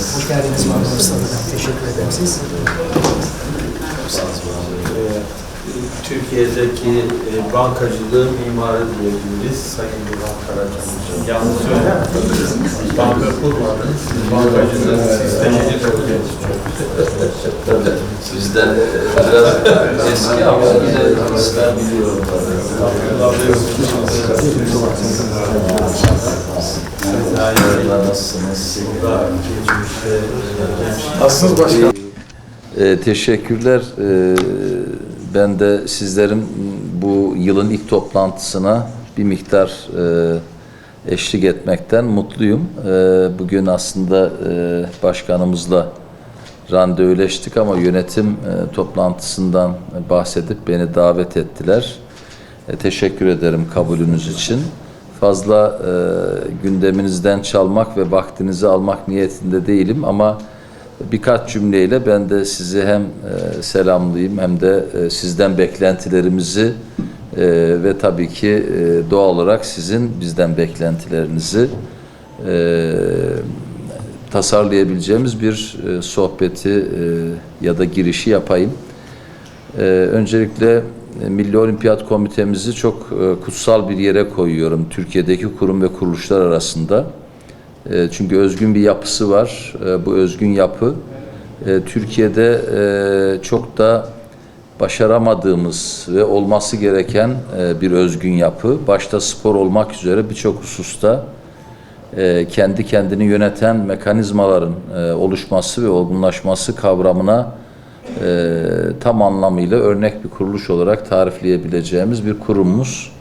Hoş geldiniz Marmara Stadı'na. Teşekkür ederim siz. Türkiye'deki e, bankacılığı mimarı diyebiliriz. Sayın Burhan Karacan'ın yanlış söylemedim. Banka kurmadınız. Siz bankacılığı sistemini kuruyorsunuz. Sizden e, biraz eski ama yine ben biliyorum tabii. Nasılsınız? E? Ee, teşekkürler. Ee, ben de sizlerin bu yılın ilk toplantısına bir miktar e, eşlik etmekten mutluyum. Ee, bugün aslında e, başkanımızla randevuleştik ama yönetim e, toplantısından bahsedip beni davet ettiler. E, teşekkür ederim kabulünüz için. Fazla e, gündeminizden çalmak ve vaktinizi almak niyetinde değilim ama birkaç cümleyle ben de sizi hem e, selamlayayım hem de e, sizden beklentilerimizi e, ve tabii ki e, doğal olarak sizin bizden beklentilerinizi e, tasarlayabileceğimiz bir e, sohbeti e, ya da girişi yapayım. E, öncelikle e, Milli Olimpiyat Komitemizi çok e, kutsal bir yere koyuyorum Türkiye'deki kurum ve kuruluşlar arasında. E, çünkü özgün bir yapısı var. Bu özgün yapı Türkiye'de çok da başaramadığımız ve olması gereken bir özgün yapı. Başta spor olmak üzere birçok hususta kendi kendini yöneten mekanizmaların oluşması ve olgunlaşması kavramına e, tam anlamıyla örnek bir kuruluş olarak tarifleyebileceğimiz bir kurumumuz.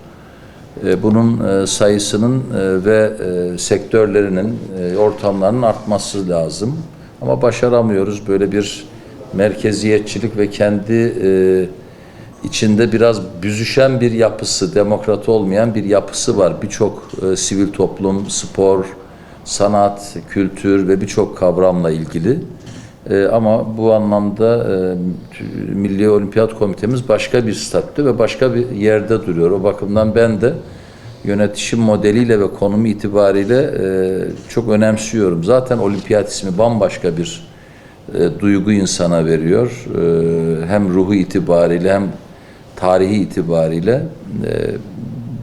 E, bunun e, sayısının e, ve e, sektörlerinin, e, ortamlarının artması lazım. Ama başaramıyoruz böyle bir merkeziyetçilik ve kendi e, içinde biraz büzüşen bir yapısı, demokrat olmayan bir yapısı var. Birçok e, sivil toplum, spor, sanat, kültür ve birçok kavramla ilgili. E, ama bu anlamda e, Milli Olimpiyat Komitemiz başka bir statüde ve başka bir yerde duruyor. O bakımdan ben de yönetişim modeliyle ve konumu itibariyle e, çok önemsiyorum. Zaten olimpiyat ismi bambaşka bir e, duygu insana veriyor. E, hem ruhu itibariyle hem tarihi itibariyle. E,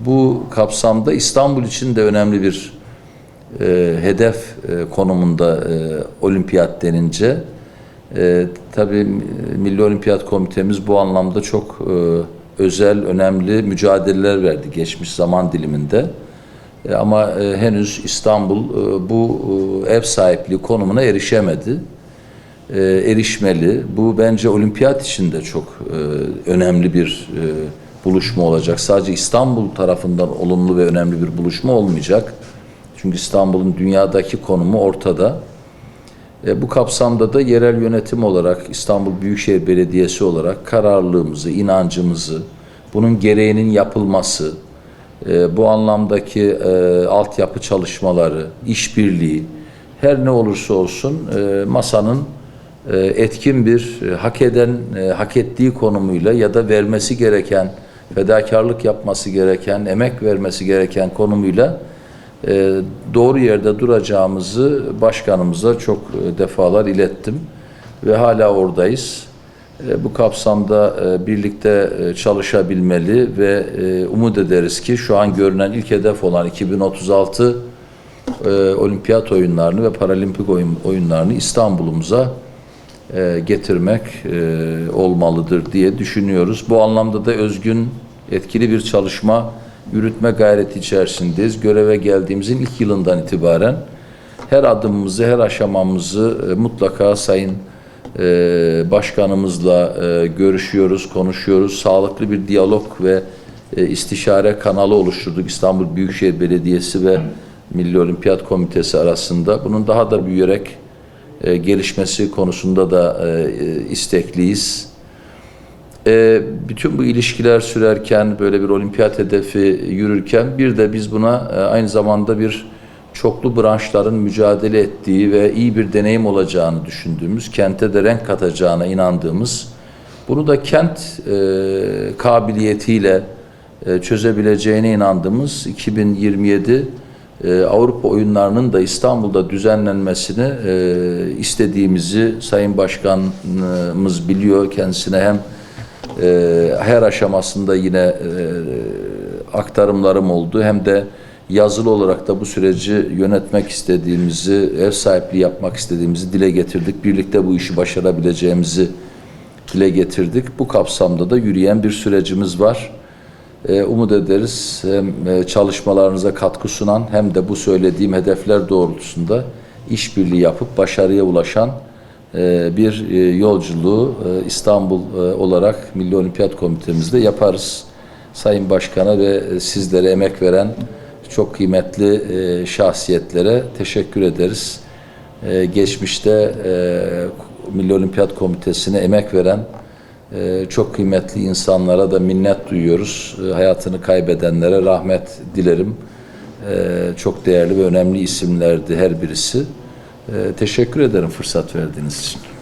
bu kapsamda İstanbul için de önemli bir e, hedef e, konumunda e, olimpiyat denince e, tabii Milli Olimpiyat Komitemiz bu anlamda çok e, özel, önemli mücadeleler verdi geçmiş zaman diliminde. E, ama e, henüz İstanbul e, bu e, ev sahipliği konumuna erişemedi. E, erişmeli. Bu bence olimpiyat için de çok e, önemli bir e, buluşma olacak. Sadece İstanbul tarafından olumlu ve önemli bir buluşma olmayacak. Çünkü İstanbul'un dünyadaki konumu ortada. E, bu kapsamda da yerel yönetim olarak İstanbul Büyükşehir Belediyesi olarak kararlılığımızı, inancımızı, bunun gereğinin yapılması, e, bu anlamdaki e, altyapı çalışmaları, işbirliği, her ne olursa olsun e, masanın e, etkin bir, e, hak eden, e, hak ettiği konumuyla ya da vermesi gereken, fedakarlık yapması gereken, emek vermesi gereken konumuyla doğru yerde duracağımızı başkanımıza çok e, defalar ilettim ve hala oradayız. E, Bu kapsamda e, birlikte e, çalışabilmeli ve umut ederiz ki şu an görünen ilk hedef olan 2036 e, olimpiyat oyunlarını ve paralimpik oyun, oyunlarını İstanbul'umuza getirmek olmalıdır diye düşünüyoruz. Bu anlamda da özgün, etkili bir çalışma yürütme gayreti içerisindeyiz. Göreve geldiğimizin ilk yılından itibaren her adımımızı, her aşamamızı e, mutlaka Sayın e, Başkanımızla e, görüşüyoruz, konuşuyoruz. Sağlıklı bir diyalog ve e, istişare kanalı oluşturduk İstanbul Büyükşehir Belediyesi ve Milli Olimpiyat Komitesi arasında. Bunun daha da büyüyerek e, gelişmesi konusunda da e, e, istekliyiz. E, bütün bu ilişkiler sürerken böyle bir olimpiyat hedefi yürürken bir de biz buna e, aynı zamanda bir çoklu branşların mücadele ettiği ve iyi bir deneyim olacağını düşündüğümüz, kente de renk katacağına inandığımız, bunu da kent e, kabiliyetiyle e, çözebileceğine inandığımız 2027 e, Avrupa oyunlarının da İstanbul'da düzenlenmesini e, istediğimizi Sayın Başkanımız biliyor. Kendisine hem e, her aşamasında yine e, aktarımlarım oldu hem de yazılı olarak da bu süreci yönetmek istediğimizi, ev sahipliği yapmak istediğimizi dile getirdik. Birlikte bu işi başarabileceğimizi dile getirdik. Bu kapsamda da yürüyen bir sürecimiz var. Ee, umut ederiz hem e, çalışmalarınıza katkı sunan hem de bu söylediğim hedefler doğrultusunda işbirliği yapıp başarıya ulaşan bir e, yolculuğu e, İstanbul e, olarak Milli Olimpiyat Komitemizde yaparız. Sayın Başkan'a ve e, sizlere emek veren çok kıymetli e, şahsiyetlere teşekkür ederiz. E, geçmişte e, Milli Olimpiyat Komitesi'ne emek veren çok kıymetli insanlara da minnet duyuyoruz. Hayatını kaybedenlere rahmet dilerim. Çok değerli ve önemli isimlerdi her birisi. Ee, teşekkür ederim fırsat verdiğiniz için.